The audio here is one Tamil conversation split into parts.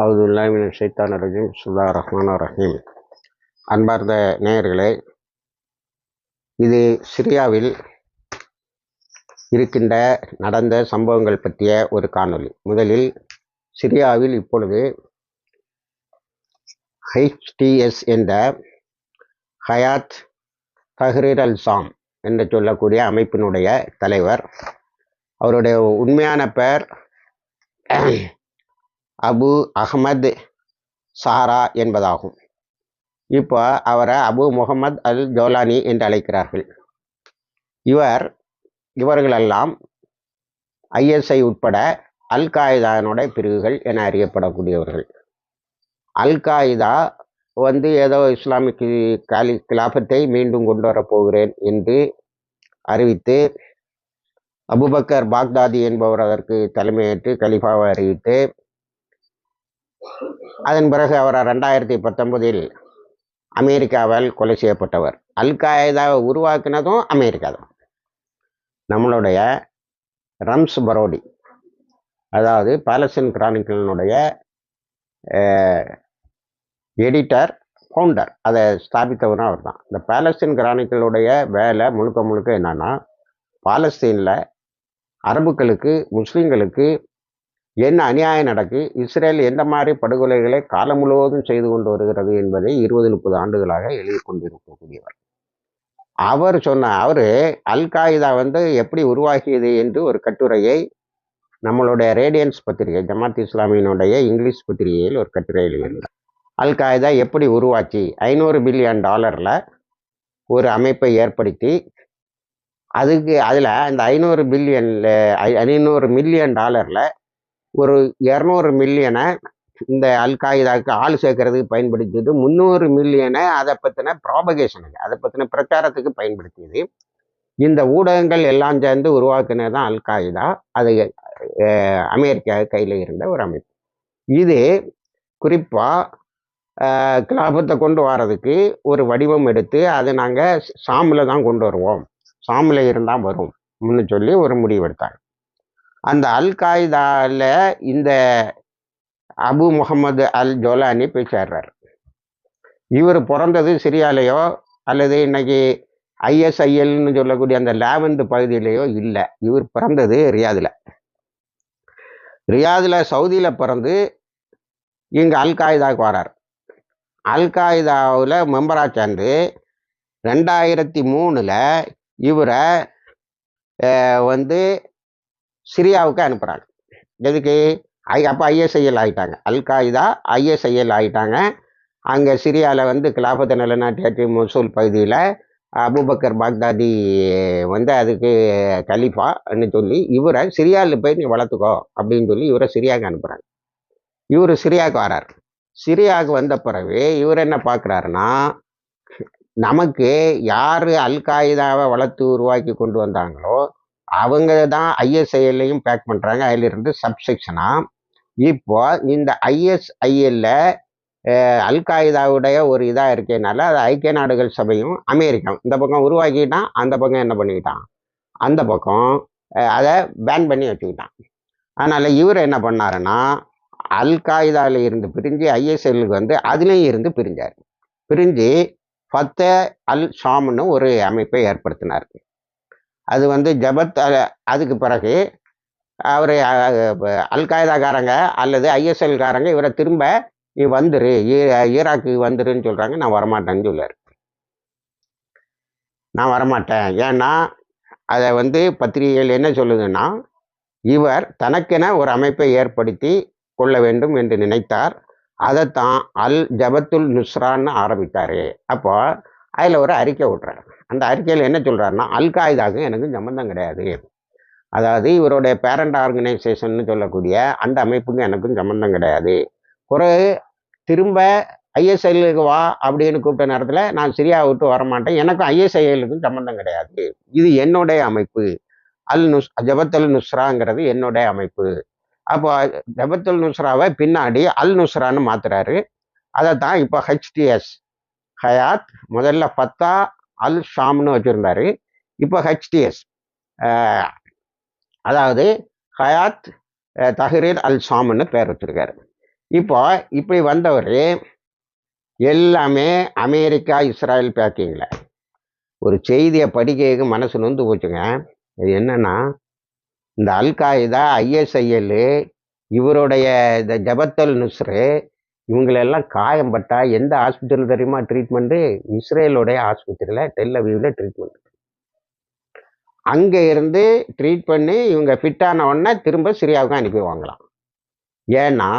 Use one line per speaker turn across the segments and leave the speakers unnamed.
அவுதுல்லாமின் சைத்தான் ரஜீம் சுல்லா ரஹ்மான் ரஹீம். அன்பார்ந்த நேயர்களே இது சிரியாவில் இருக்கின்ற நடந்த சம்பவங்கள் பற்றிய ஒரு காணொளி. முதலில் சிரியாவில் இப்பொழுது ஹெச்டிஎஸ் என்ற ஹயாத் தஹ்ரீர் அல் சாம் என்று சொல்லக்கூடிய அமைப்பினுடைய தலைவர். அவருடைய உண்மையான பெயர் அபு அஹமது சாரா என்பதாகும். இப்போ அவரை அபு முகமது அல் ஜோலானி என்று அழைக்கிறார்கள். இவர் இவர்களெல்லாம் ஐஎஸ்ஐ உட்பட அல் காய்தானுடைய பிரிவுகள் என அறியப்படக்கூடியவர்கள். அல் காய்தா வந்து ஏதோ இஸ்லாமிக் காலி கிலாபத்தை மீண்டும் கொண்டு வரப்போகிறேன் என்று அறிவித்து அபுபக்கர் பாக்தாதி என்பவர் அதற்கு தலைமையேற்று கலிஃபாவை அறிவித்து அதன் பிறகு அவர் ரெண்டாயிரத்தி பத்தொன்பதில் அமெரிக்காவால் கொலை செய்யப்பட்டவர். அல் காய்தாவை உருவாக்கினதும் அமெரிக்கா தான். நம்மளுடைய ரம்ஸ் பரோடி அதாவது பாலஸ்தீன் கிரானிக்கலினுடைய எடிட்டர் ஃபவுண்டர் அதை ஸ்தாபித்தவரும் அவர் தான். இந்த பாலஸ்தீன் கிரானிக்கலுடைய வேலை முழுக்க முழுக்க என்னென்னா பாலஸ்தீனில் அரபுக்களுக்கு முஸ்லீம்களுக்கு என்ன அநியாயம் நடக்கு? இஸ்ரேல் எந்த மாதிரி படுகொலைகளை காலம் முழுவதும் செய்து கொண்டு வருகிறது என்பதை இருபது முப்பது ஆண்டுகளாக எழுதி கொண்டிருக்கக்கூடியவர். அவர் சொன்ன அவர் அல் காய்தா வந்து எப்படி உருவாகியது என்று ஒரு கட்டுரையை நம்மளுடைய ரேடியன்ஸ் பத்திரிகை ஜமாத் இஸ்லாமியினுடைய இங்கிலீஷ் பத்திரிகையில் ஒரு கட்டுரை எழுதியிருந்தார். அல் காய்தா எப்படி உருவாச்சு? ஐநூறு பில்லியன் டாலரில் ஒரு அமைப்பை ஏற்படுத்தி அதுக்கு அதில் அந்த ஐநூறு பில்லியனில் ஐநூறு மில்லியன் டாலரில் ஒரு இரநூறு மில்லியனை இந்த அல்காயுதாவுக்கு ஆள் சேர்க்கறதுக்கு பயன்படுத்தியது. முந்நூறு மில்லியனை அதை பற்றின ப்ராபகேஷனுக்கு அதை பற்றின பிரச்சாரத்துக்கு பயன்படுத்தியது. இந்த ஊடகங்கள் எல்லாம் சேர்ந்து உருவாக்குனது தான் அல்காய்தா. அது அமெரிக்கா கையில் இருந்த ஒரு அமைப்பு. இது குறிப்பாக கிலாபத்தை கொண்டு வர்றதுக்கு ஒரு வடிவம் எடுத்து அதை நாங்கள் சாமில் தான் கொண்டு வருவோம். சாமில் இருந்தால் வரும். முன்னு சொல்லி ஒரு முடிவு எடுத்தாங்க. அந்த அல் காய்தாவில் இந்த அபு முகமது அல் ஜோலானி போய் சேர்றாரு. இவர் பிறந்தது சிரியாலேயோ அல்லது இன்னைக்கு ஐஎஸ்ஐஎல்னு சொல்லக்கூடிய அந்த லேவந்து பகுதியிலேயோ இல்லை. இவர் பிறந்தது ரியாதில். ரியாதில் சவுதியில் பிறந்து இங்கே அல் காய்தாவுக்கு வரார். அல் காய்தாவில் மெம்பராக சேர்ந்து ரெண்டாயிரத்தி மூணில் இவரை வந்து சிரியாவுக்கு அனுப்புகிறாங்க எதுக்கு? ஐ அப்போ ஐஎஸ்ஐஎல் ஆகிட்டாங்க அல் காய்தா ஐஎஸ்ஐஎல் ஆகிட்டாங்க அங்கே சிரியாவில் வந்து கிலாபத்தை நிலநாட்டியாற்றி மொசூல் பகுதியில் அபுபக்கர் பாக்தாதி வந்து அதுக்கு கலீஃபான்னு சொல்லி இவரை சிரியாவில் போய் நீ வளர்த்துக்கோ அப்படின்னு சொல்லி இவரை சிரியாவுக்கு அனுப்புகிறாங்க இவர் சிரியாவுக்கு வரார். சிரியாவுக்கு வந்த பிறகு இவர் என்ன பார்க்குறாருன்னா நமக்கு யார் அல் காய்தாவை வளர்த்து உருவாக்கி கொண்டு வந்தாங்களோ அவங்க தான் ஐஎஸ்ஐஎல்லையும் பேக் பண்ணுறாங்க அதிலிருந்து சப்செக்ஷனாக இப்போ இந்த ஐஎஸ்ஐஎல்ல அல்காய்தாவுடைய ஒரு இதாக இருக்கனால அது ஐக்கிய நாடுகள் சபையும் அமெரிக்காவும் இந்த பக்கம் உருவாக்கிட்டான் அந்த பக்கம் என்ன பண்ணிக்கிட்டான் அந்த பக்கம் அதை பேன் பண்ணி வச்சுக்கிட்டான். அதனால் இவர் என்ன பண்ணாருன்னா அல்காய்தாவில் இருந்து பிரிஞ்சு ஐஎஸ்எல்லுக்கு வந்து அதுலேயும் இருந்து பிரிஞ்சார். பிரிஞ்சு ஃபத்த அல் ஷாம்னு ஒரு அமைப்பை ஏற்படுத்தினார். அது வந்து ஜபத் அதுக்கு பிறகு அவர் அல்காய்தாக்காரங்க அல்லது ஐஎஸ்எல்காரங்க இவரை திரும்ப நீ வந்துரு ஈராக்கு வந்துருன்னு சொல்கிறாங்க நான் வரமாட்டேன்னு சொல்லார் நான் வரமாட்டேன். ஏன்னா அதை வந்து பத்திரிகைகள் என்ன சொல்லுதுன்னா இவர் தனக்கென ஒரு அமைப்பை ஏற்படுத்தி கொள்ள வேண்டும் என்று நினைத்தார். அதைத்தான் அல் ஜபத்துல் நுஸ்ரான்னு ஆரம்பித்தார். அப்போ அதில் ஒரு அறிக்கை விட்றாரு. அந்த அறிக்கையில் என்ன சொல்கிறாருன்னா அல்காய்தாக்கும் எனக்கு சம்மந்தம் கிடையாது. அதாவது இவருடைய பேரண்ட் ஆர்கனைசேஷன் சொல்லக்கூடிய அந்த அமைப்புக்கும் எனக்கும் சம்மந்தம் கிடையாது. குறை திரும்ப ஐஎஸ்ஐலுக்கு வா அப்படின்னு கூப்பிட்ட நேரத்தில் நான் சிரியா விட்டு வரமாட்டேன். எனக்கும் ஐஎஸ்ஐஎலுக்கும் சம்மந்தம் கிடையாது. இது என்னுடைய அமைப்பு. அல் நுஸ் ஜபத்தல் நுஸ்ராங்கிறது என்னுடைய அமைப்பு. அப்போ ஜபத்துல் நுஸ்ராவை பின்னாடி அல் நுஸ்ரான்னு மாத்துறாரு அதை தான் இப்போ ஹெச்டிஎஸ் ஹயாத் முதல்ல ஃபத்தா அல் ஷாம்னு வச்சுருந்தாரு. இப்போ ஹெச்டிஎஸ் அதாவது ஹயாத் தஹ்ரீர் அல் ஷாம்னு பேர் வச்சிருக்காரு. இப்போ இப்படி வந்தவர் எல்லாமே அமெரிக்கா இஸ்ராயல் பேக்கிங்கில். ஒரு செய்தியை படிக்க மனசு நொந்து போச்சுங்க. இது என்னென்னா இந்த அல் காய்தா ஐஎஸ்ஐஎல் இவருடைய இந்த ஜபத்தல் நுஸ்ரு இவங்களெல்லாம் காயம் பட்டா எந்த ஹாஸ்பிட்டல் தெரியுமா ட்ரீட்மெண்ட்டு இஸ்ரேலுடைய ஹாஸ்பிட்டலில் டெல் அவிவில் ட்ரீட்மெண்ட் அங்கே இருந்து ட்ரீட் பண்ணி இவங்க ஃபிட்டான உடனே திரும்ப சிரியாவுக்கு அனுப்பிடுவாங்களாம் ஏன்னா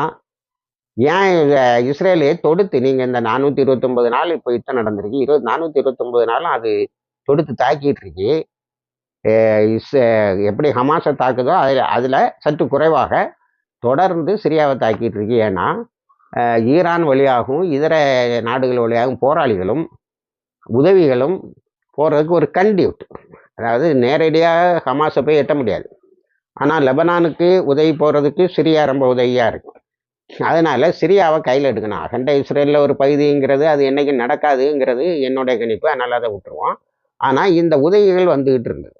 ஏன் இவங்க இஸ்ரேலே தொடுத்து நீங்கள் இந்த நானூற்றி இருபத்தொம்பது நாள் இப்போ யுத்தம் நடந்திருக்கு இருபது நானூற்றி இருபத்தொம்பது நாளும் அது தொடுத்து தாக்கிட்டு இருக்கு. இஸ் எப்படி ஹமாஸை தாக்குதோ அதில் அதில் சற்று குறைவாக தொடர்ந்து சிரியாவை தாக்கிட்டு இருக்கு. ஏன்னா ஈரான் வழியாகவும் இதர நாடுகள் வழியாகவும் போராளிகளும் உதவிகளும் போகிறதுக்கு ஒரு கண்டியூட் அதாவது நேரடியாக ஹமாஸை போய் எட்ட முடியாது. ஆனால் லெபனானுக்கு உதவி போகிறதுக்கு சிரியா ரொம்ப உதவியாக இருக்கும் அதனால் சிரியாவை கையில் எடுக்கணும். அகண்ட இஸ்ரேலில் ஒரு பகுதிங்கிறது அது என்னைக்கு நடக்காதுங்கிறது என்னுடைய கணிப்பு. அதனால் அதை விட்டுருவோம். ஆனால் இந்த உதவிகள் வந்துக்கிட்டு இருந்தது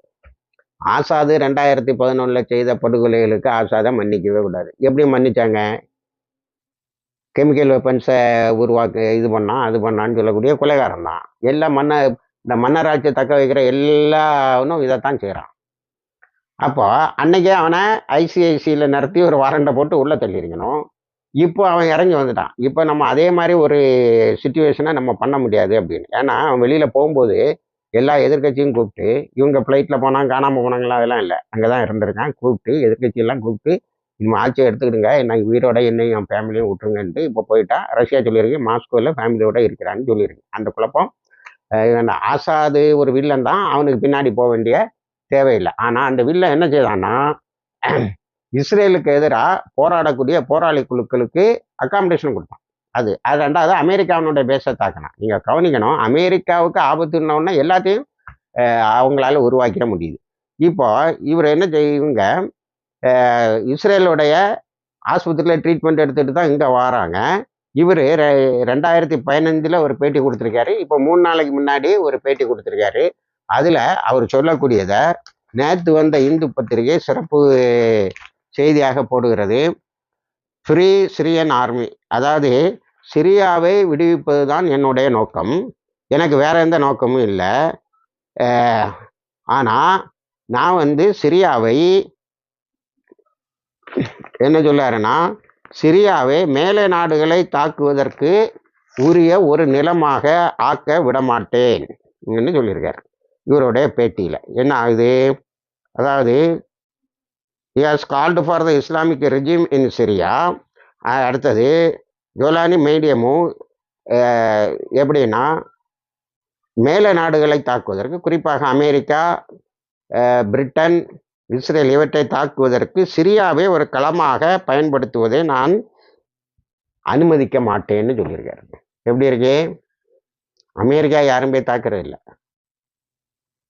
ஆசாது ரெண்டாயிரத்தி பதினொன்றில் செய்த படுகொலைகளுக்கு ஆசாதை மன்னிக்கவே கூடாது. எப்படி மன்னிச்சாங்க? கெமிக்கல் வெப்பன்ஸை உருவாக்க இது பண்ணான் அது பண்ணான்னு சொல்லக்கூடிய கொலைகாரன் தான். எல்லா மன்ன இந்த மன்னராட்சியை தக்க வைக்கிற எல்லாவனும் இதைத்தான் செய்கிறான் அப்போ அன்னைக்கே அவனை ஐசிஐசியில் நடத்தி ஒரு வாரண்டை போட்டு உள்ளே தள்ளியிருக்கணும். இப்போ அவன் இறங்கி வந்துட்டான். இப்போ நம்ம அதே மாதிரி ஒரு சுச்சுவேஷனை நம்ம பண்ண முடியாது அப்படின்னு. ஏன்னா அவன் வெளியில் போகும்போது எல்லா எதிர்க்கட்சியும் கூப்பிட்டு இவங்க ஃப்ளைட்டில் போனாங்க காணாமல் போனாங்களா அதெல்லாம் இல்லை. அங்கே தான் இருந்திருக்கான் கூப்பிட்டு எதிர்கட்சியெல்லாம் கூப்பிட்டு இனிமேல் ஆட்சியை எடுத்துக்கிடுங்க. நான் உயிரோட என்னையும் என் ஃபேமிலியும் விட்டுருங்கன்ட்டு இப்போ போயிட்டா ரஷ்யா சொல்லியிருக்கு மாஸ்கோவில் ஃபேமிலியோட இருக்கிறான்னு சொல்லியிருக்கு. அந்த குழப்பம் ஆசாது ஒரு வில்லன் தான் அவனுக்கு பின்னாடி போக வேண்டிய தேவையில்லை. ஆனால் அந்த வில்லன் என்ன செய்தான்னா இஸ்ரேலுக்கு எதிராக போராடக்கூடிய போராளி குழுக்களுக்கு அகாமடேஷன் கொடுத்தான். அது அது ரெண்டாவது அமெரிக்காவினுடைய பேச தாக்கணும் நீங்கள் கவனிக்கணும் அமெரிக்காவுக்கு ஆபத்துன்னொன்னே எல்லாத்தையும் அவங்களால உருவாக்கிட முடியுது. இப்போ இவர் என்ன செய்வங்க இஸ்ரேலுடைய ஆஸ்பத்திரியில் ட்ரீட்மெண்ட் எடுத்துகிட்டு தான் இங்கே வராங்க. இவர் ரெ ரெண்டாயிரத்தி பதினஞ்சில் ஒரு பேட்டி கொடுத்துருக்காரு. இப்போ மூணு நாளைக்கு முன்னாடி ஒரு பேட்டி கொடுத்துருக்காரு. அதில் அவர் சொல்லக்கூடியதை நேற்று வந்த இந்து பத்திரிகை சிறப்பு செய்தியாக போடுகிறது. ஃப்ரீ சிரியன் ஆர்மி அதாவது சிரியாவை விடுவிப்பது தான் என்னுடைய நோக்கம். எனக்கு வேற எந்த நோக்கமும் இல்லை. ஆனால் நான் வந்து சிரியாவை என்ன சொல்லாருன்னா சிரியாவை மேலை நாடுகளை தாக்குவதற்கு உரிய ஒரு நிலமாக ஆக்க விடமாட்டேன் ன்னு சொல்லியிருக்கார். இவருடைய பேட்டியில். என்ன ஆகுது? அதாவது has called for the Islamic regime in Syria அடுத்தது ஜோலானி மீடியமும் எப்படின்னா மேலை நாடுகளை தாக்குவதற்கு குறிப்பாக அமெரிக்கா பிரிட்டன் இஸ்ரேல் இவற்றை தாக்குவதற்கு சிரியாவை ஒரு களமாக பயன்படுத்துவதை நான் அனுமதிக்க மாட்டேன்னு சொல்லியிருக்காரு. எப்படி இருக்கு? அமெரிக்கா யாரும் போய் தாக்குறது இல்லை.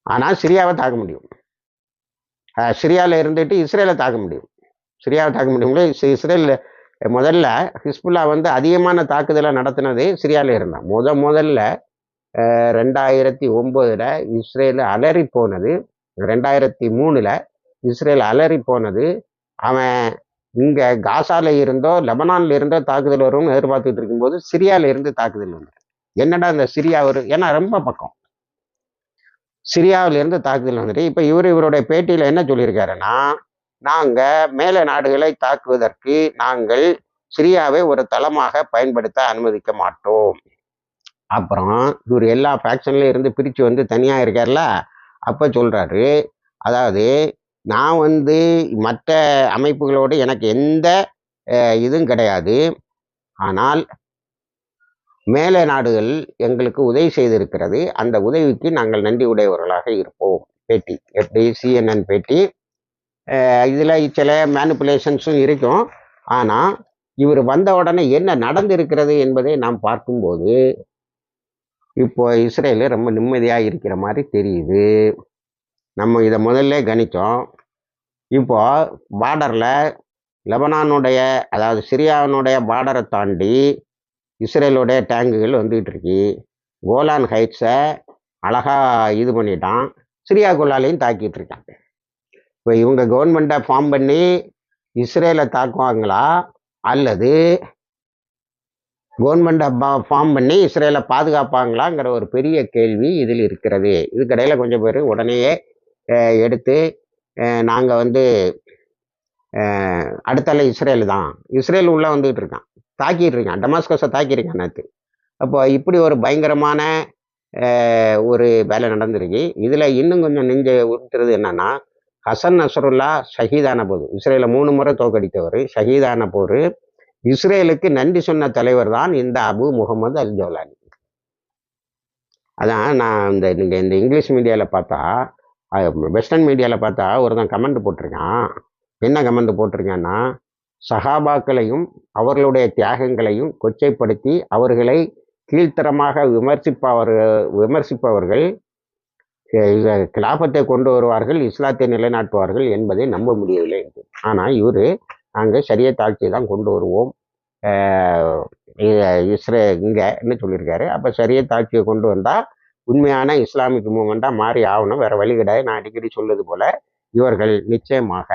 ஆனால் சிரியாவை தாக்க முடியும். சிரியாவில் இருந்துட்டு இஸ்ரேலை தாக்க முடியும். சிரியாவை தாக்க முடியும்ல இஸ்ரேலில் முதல்ல ஹிஸ்புல்லா வந்து அதிகமான தாக்குதலை நடத்தினது சிரியாவில் இருந்தான். முத முதல்ல ரெண்டாயிரத்தி ஒம்போதில் இஸ்ரேல் அலறி போனது ரெண்டாயிரத்தி மூணில் இஸ்ரேல் அலறி போனது. அவன் இங்கே காசால இருந்தோ லெபனான்ல இருந்தோ தாக்குதல் வரும்னு எதிர்பார்த்துட்டு இருக்கும்போது சிரியால இருந்து தாக்குதல் வந்து என்னடா இந்த சிரியா வரும் ஏன்னா ரொம்ப பக்கம். சிரியாவிலிருந்து தாக்குதல் வந்துட்டு இப்போ இவர் இவருடைய பேட்டியில் என்ன சொல்லியிருக்காருன்னா நாங்கள் மேலே நாடுகளை தாக்குவதற்கு நாங்கள் சிரியாவை ஒரு தளமாக பயன்படுத்த அனுமதிக்க மாட்டோம். அப்புறம் இவர் எல்லா ஃபேக்ஷன்லேயும் இருந்து பிரித்து வந்து தனியாக இருக்கார்ல அப்போ சொல்கிறாரு அதாவது நான் வந்து மற்ற அமைப்புகளோடு எனக்கு எந்த இதுவும் கிடையாது. ஆனால் மேலை நாடுகள் எங்களுக்கு உதவி செய்திருக்கிறது. அந்த உதவிக்கு நாங்கள் நன்றி உடையவர்களாக இருப்போம். பேட்டி எப்படி சிஎன்என் பேட்டி. இதில் சில மேனிப்புலேஷன்ஸும் இருக்கும். ஆனால் இவர் வந்த உடனே என்ன நடந்திருக்கிறது என்பதை நாம் பார்க்கும்போது இப்போ இஸ்ரேலு ரொம்ப நிம்மதியாக இருக்கிற மாதிரி தெரியுது. நம்ம இதை முதல்ல கணித்தோம். இப்போது பார்டரில் லெபனானுடைய அதாவது சிரியாவினுடைய பார்டரை தாண்டி இஸ்ரேலுடைய டேங்குகள் வந்துகிட்டு இருக்கு கோலான் ஹைட்ஸை அழகாக இது பண்ணிட்டான். சிரியாக்குள்ளாலையும் தாக்கிட்டு இருக்காங்க இப்போ இவங்க கவர்மெண்ட்டை ஃபார்ம் பண்ணி இஸ்ரேலை தாக்குவாங்களா? அல்லது கவர்மெண்ட்டை ஃபார்ம் பண்ணி இஸ்ரேலை பாதுகாப்பாங்களாங்கிற ஒரு பெரிய கேள்வி இதில் இருக்கிறது. இதுக்கடையில் கொஞ்சம் பேர் உடனேயே எடுத்து நாங்கள் வந்து அடுத்தால இஸ்ரேல் தான். இஸ்ரேல் உள்ளே வந்துகிட்டு இருக்கான். தாக்கிட்டு இருக்கான். டமாஸ்கஸை தாக்கியிருக்கான் நேற்று அப்போ இப்படி ஒரு பயங்கரமான ஒரு வேலை நடந்திருக்கு. இதில் இன்னும் கொஞ்சம் நெஞ்ச உறுத்துறது என்னன்னா ஹசன் நசருல்லா ஷஹீதான போது இஸ்ரேலை மூணு முறை தோக்கடித்தவர் ஷஹீதான போர். இஸ்ரேலுக்கு நன்றி சொன்ன தலைவர் தான் இந்த அபு முகமது அல் ஜோலானி அதான் நான் இந்த நீங்கள் இந்த இங்கிலீஷ் மீடியாவில் பார்த்தா வெஸ்டர்ன் மீடியாவில் பார்த்தா ஒருத்தன் கமெண்ட் போட்டிருக்கான். என்ன கமெண்ட் போட்டிருக்கான்னா சகாபாக்களையும் அவர்களுடைய தியாகங்களையும் கொச்சைப்படுத்தி அவர்களை கீழ்த்தரமாக விமர்சிப்பவர் விமர்சிப்பவர்கள் கிலாபத்தை கொண்டு வருவார்கள் இஸ்லாத்தை நிலைநாட்டுவார்கள் என்பதை நம்ப முடியவில்லை. என்று ஆனால் இவர் நாங்கள் சரிய தாட்சி தான் கொண்டு வருவோம். இஸ்ரே இங்கேன்னு சொல்லியிருக்காரு? அப்போ சரியை தாட்சியை கொண்டு வந்தால் உண்மையான இஸ்லாமிக் மூமெண்ட்டாக மாறி ஆகணும். வேற வழி கிடையாது. நான் அடிக்கடி சொல்வது போல இவர்கள் நிச்சயமாக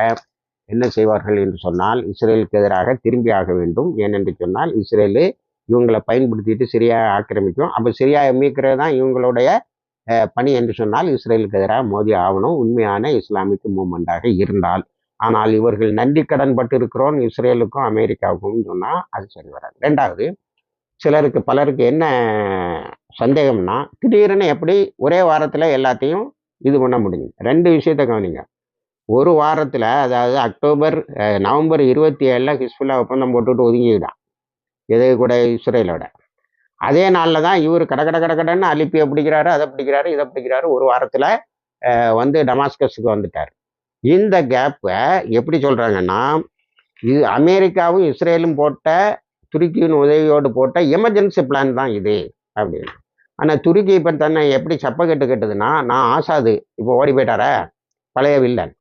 என்ன செய்வார்கள் என்று சொன்னால் இஸ்ரேலுக்கு எதிராக திரும்பி ஆக வேண்டும். ஏனென்று சொன்னால் இஸ்ரேலு இவங்களை பயன்படுத்திட்டு சிரியா ஆக்கிரமிக்கும். அப்போ சிரியா மீட்கிறது தான் இவங்களுடைய பணி என்று சொன்னால் இஸ்ரேலுக்கு எதிராக மோதி ஆகணும். உண்மையான இஸ்லாமிக் மூமெண்ட்டாக இருந்தால். ஆனால் இவர்கள் நன்றி கடன் பட்டு இருக்கிறோம் இஸ்ரேலுக்கும் அமெரிக்காவுக்கும் சொன்னால் அது சரி வராது. ரெண்டாவது சிலருக்கு பலருக்கு என்ன சந்தேகம்னா திடீர்னு எப்படி ஒரே வாரத்தில் எல்லாத்தையும் இது பண்ண முடியும்? ரெண்டு விஷயத்த கவனிங்க. ஒரு வாரத்தில் அதாவது அக்டோபர் நவம்பர் இருபத்தி ஏழில் ஹிஸ்புல்லா ஒப்பந்தம் போட்டுட்டு ஒதுங்கிவிடான் எது கூட இஸ்ரேலோட. அதே நாளில் தான் இவர் கட கட கட கடன்னு அலிப்பியை பிடிக்கிறாரு அதை பிடிக்கிறாரு இதை பிடிக்கிறாரு ஒரு வாரத்தில் வந்து டமாஸ்கஸுக்கு வந்துட்டார். இந்த கேப்பை எப்படி சொல்கிறாங்கன்னா இது அமெரிக்காவும் இஸ்ரேலும் போட்ட துருக்கியின் உதவியோடு போட்ட எமர்ஜென்சி பிளான் தான் இது அப்படின்னு. ஆனால் துருக்கி இப்போ தன்னை எப்படி சப்பக்கட்டு கெட்டதுன்னா நான் ஆசாது இப்போ ஓடி போயிட்டார பழைய வில்லன்.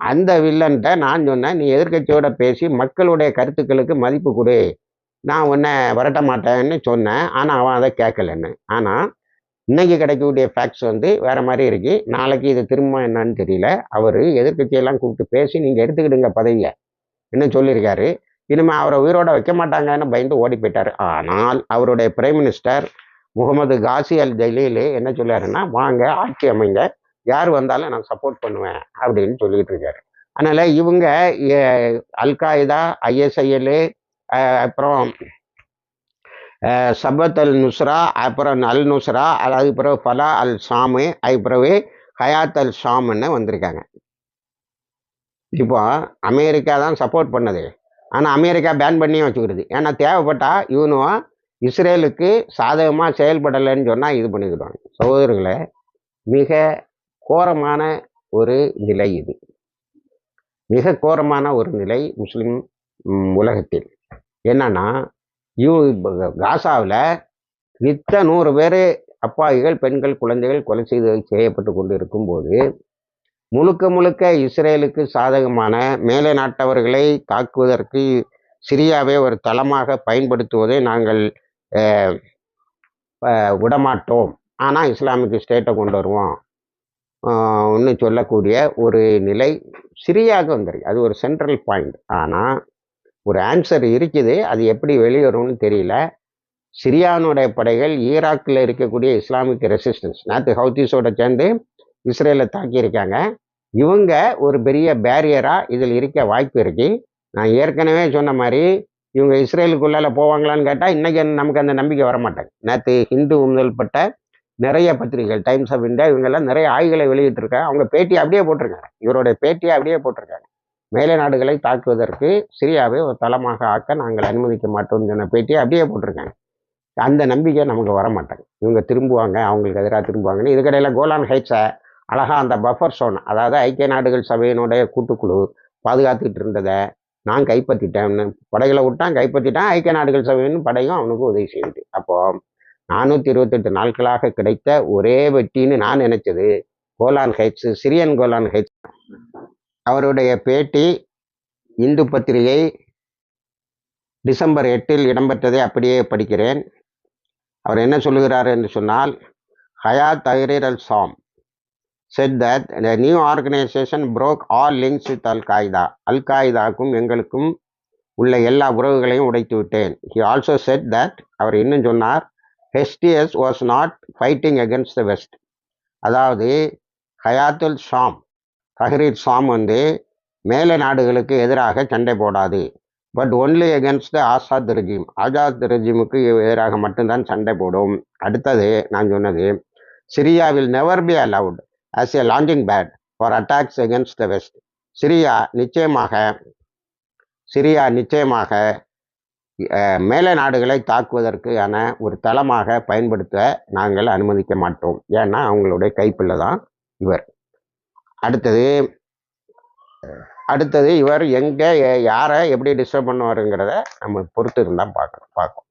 அந்த வில்லன்ட்ட நான் சொன்னேன் நீ எதிர்கட்சியோட பேசி மக்களுடைய கருத்துக்களுக்கு மதிப்பு கொடு. நான் உன்னை விரட்ட மாட்டேன்னு சொன்னேன் ஆனால் அவன் அதை கேட்கலன்னு. ஆனால் இன்னைக்கு கிடைக்கக்கூடிய ஃபேக்ட்ஸ் வந்து வேற மாதிரி இருக்கு. நாளைக்கு இது திரும்ப என்னன்னு தெரியல. அவர் எதிர்கட்சியெல்லாம் கூப்பிட்டு பேசி நீங்கள் எடுத்துக்கிடுங்க பதவியை. என்ன சொல்லியிருக்காரு. இனிமேல் அவரை உயிரோட வைக்க மாட்டாங்கன்னு பயந்து ஓடி போயிட்டார். ஆனால் அவருடைய prime minister Mohammed Ghazi al Jalil என்ன சொல்லாருன்னா வாங்க ஆட்சி அமைங்க. யார் வந்தாலும் நான் சப்போர்ட் பண்ணுவேன் அப்படின்னு சொல்லிட்டு இருக்காரு. அதனால் இவங்க அல்காய்தா ஐஎஸ்ஐஎல் அப்புறம் சபத் அல் நுஸ்ரா அப்புறம் அல் நுஸ்ரா அதுக்கு பிறகு ஃபலா அல் ஷாமு அதுக்கு பிறகு ஹயாத் அல் ஷாம்னு வந்திருக்காங்க. இப்போ அமெரிக்கா தான் சப்போர்ட் பண்ணது. ஆனால் அமெரிக்கா பேன் பண்ணியும் வச்சுக்கிறது. ஏன்னா தேவைப்பட்டா இவனும் இஸ்ரேலுக்கு சாதகமாக செயல்படலைன்னு சொன்னால் இது பண்ணிக்கிடுவாங்க. சகோதரர்களை மிக கோரமான ஒரு நிலை இது. மிக கோரமான ஒரு நிலை முஸ்லிம் உலகத்தில். என்னன்னா யூ காசாவில் நித்த நூறு பேர் அப்பாவிகள் பெண்கள் குழந்தைகள் கொலை செய்து செய்யப்பட்டு கொண்டு இருக்கும்போது முழுக்க முழுக்க இஸ்ரேலுக்கு சாதகமான மேலை நாட்டவர்களை தாக்குவதற்கு சிரியாவை ஒரு தளமாக பயன்படுத்துவதை நாங்கள் விடமாட்டோம். ஆனால் இஸ்லாமிக் ஸ்டேட்டை கொண்டு வருவோம். ஒன்று சொல்லக்கூடிய ஒரு நிலை சிறியாக வந்துருக்கு. அது ஒரு சென்ட்ரல் பாயிண்ட் ஆனால் ஒரு ஆன்சர் இருக்குது. அது எப்படி வெளியேறும்னு தெரியல. சிரியானுடைய படைகள் ஈராக்கில் இருக்கக்கூடிய இஸ்லாமிக் ரெசிஸ்டன்ஸ் நேற்று ஹவுதீஸோட சேர்ந்து இஸ்ரேலை தாக்கியிருக்காங்க. இவங்க ஒரு பெரிய பேரியராக இதில் இருக்க வாய்ப்பு இருக்கு. நான் ஏற்கனவே சொன்ன மாதிரி இவங்க இஸ்ரேலுக்குள்ளால போவாங்களான்னு கேட்டால் இன்னைக்கு நமக்கு அந்த நம்பிக்கை வரமாட்டாங்க நேற்று ஹிந்து முதல்பட்ட நிறைய பத்திரிகைகள் டைம்ஸ் ஆஃப் இந்தியா இவங்கெல்லாம் நிறைய ஆய்வுகளை வெளியிட்டிருக்காங்க. அவங்க பேட்டி அப்படியே போட்டிருக்காங்க. இவருடைய பேட்டியை அப்படியே போட்டிருக்காங்க. மேலை நாடுகளை தாக்குவதற்கு சிரியாவை ஒரு தளமாக ஆக்க நாங்கள் அனுமதிக்க மாட்டோம்னு சொன்ன பேட்டியை அப்படியே போட்டிருக்காங்க. அந்த நம்பிக்கை நமக்கு வரமாட்டாங்க இவங்க திரும்புவாங்க அவங்களுக்கு எதிராக திரும்புவாங்கன்னு. இதுக்கடையில் கோலான் ஹைட்ஸை அழகா அந்த பஃபர் சோன் அதாவது ஐக்கிய நாடுகள் சபையினுடைய கூட்டுக்குழு பாதுகாத்துக்கிட்டு இருந்ததை நான் கைப்பற்றிட்டேன்னு படைகளை விட்டான் கைப்பற்றிட்டான். ஐக்கிய நாடுகள் சபையின் படையும் அவனுக்கு உதவி செய்யுது அப்போ நானூற்றி இருபத்தெட்டு நாட்களாக கிடைத்த ஒரே வெட்டின்னு நான் நினைச்சது. Golan Heights Syrian Golan Heights அவருடைய பேட்டி இந்து பத்திரிகை டிசம்பர் எட்டில் இடம்பெற்றதை அப்படியே படிக்கிறேன். அவர் என்ன சொல்லுகிறார் என்று சொன்னால் Hayat Tahrir al Sham said that the new organization broke all links with al qaeda al காய்தாக்கும் எங்களுக்கும் உள்ள எல்லா உறவுகளையும் உடைத்து விட்டேன். ஹி ஆல்சோ செட் தட் அவர் இன்னும் சொன்னார் HTS was not fighting against the west அதாவது ஹயாத்துல் ஷாம் தஹ்ரீர் ஷாம் வந்து மேலை நாடுகளுக்கு எதிராக சண்டை போடாது. But only against the Assad regime Assad ரெஜிமுக்கு எதிராக மட்டும்தான் சண்டை போடும். அடுத்தது நான் சொன்னது சிரியாவில் never be allowed as a landing pad for attacks against the west Syria நிச்சயமாக சிரியா நிச்சயமாக மேலை நாடுகளை தாக்குவதற்கான ஒரு தளமாக பயன்படுத்த நாங்கள் அனுமதிக்க மாட்டோம். ஏன்னா அவங்களுடைய கைப்பிள்ளை தான் இவர். அடுத்தது அடுத்தது இவர் எங்கே யாரை எப்படி டிஸ்டர்ப் பண்ணுவாருங்கிறத நம்ம பொறுத்து இருந்தால் பார்க்கணும் பார்க்கணும்